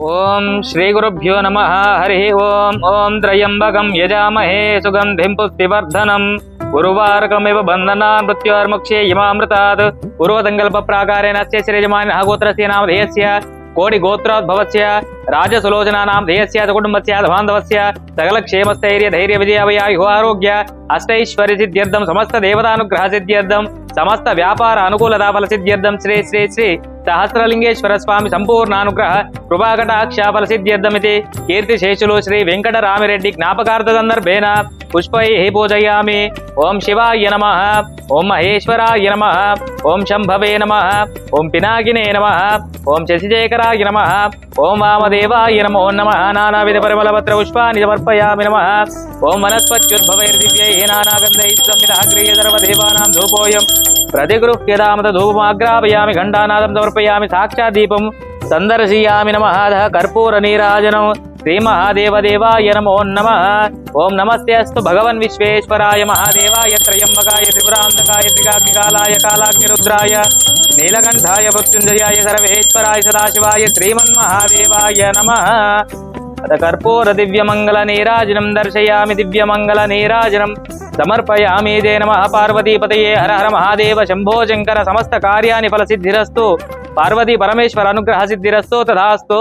ఓం శ్రీ గురుభ్యో నమ. హరి ఓం. ఓం త్రయంబకం యజామహే సుగంధిం పుష్టివర్ధనం. గురువారకమివ బంధనా మృత్యోర్ముక్షే ఇమామృతాత్. పూర్వసంకల్ప ప్రాకారేణ శ్రీజమాన గోత్రస్య నామధేయస్య కోటి గోత్రోద్భవస్య. రాజసులోచనానాం ధేయస్య. కుటుంబస్య బాంధవస్య సకల క్షేమస్థైర్య ధైర్య విజయావయాయు ఆరోగ్య. అష్టైశ్వర్య సిద్ధ్యర్థం. సమస్త దేవతానుగ్రహ సిద్ధ్యర్థం. సమస్త వ్యాపార అనుకూలతా ఫల సిద్ధ్యర్థం. శ్రీ శ్రీ శ్రీ సహస్రలింగేశ్వర స్వామి సంపూర్ణానుగ్రహ కృపాకటాక్ష ఫల సిద్ధ్యర్థమితి. కీర్తిశేషులు శ్రీ వెంకటరామిరెడ్డి జ్ఞాపకార్థ సందర్భేన పుష్పై పూజయామి ఓం శివాయ నమ. ఓం మహేశ్వరాయ నమ. ఓం శంభవే నమ. ఓం పినాకినే నమ. ఓం శశిశేఖరాయ నమ. ఓం వామదేవాయ నమో నమ. నానావిధ పరిమళపత్ర పుష్పాన్ని సమర్పయామి నమ. ఓం వనస్పత్యుద్భవైర్దివ్యై నానాగంధైः సంవిధాగ్రేయ సర్వదేవానాం ధూపోయం. ప్రతిగృహ్యదామత ధూపమాగ్రాపయామి ఘంటానాదం సమర్పయామి సాక్షాద్దీపం సందర్శయామి నమ. కర్పూర నీరాజనం శ్రీ మహాదేవదేవాయ నమో నమ. ఓం నమస్తే అస్తు భగవన్ విశ్వేశ్వరాయ మహాదేవాయ త్రయంబకాయ త్రిపురాంతకాయ త్రిగాగ్నికాలాయ కాలాగ్నిరుద్రాయ నీలకంఠాయ మృత్యుంజయాయ సర్వేశ్వరాయ సదాశివాయ శ్రీమన్మహాదేవాయ నమ. అత కర్పూర దివ్యమంగళ నీరాజనం దర్శయామి దివ్యమంగళ నీరాజనం. సమర్పయామి దే నమ పార్వతీపతయే హర హర మహాదేవ శంభో శంకర సమస్త కార్యాన్ని ఫల సిద్ధిరస్తు పార్వతీ పరమేశ్వర అనుగ్రహ సిద్ధిరస్తు తథాస్తు.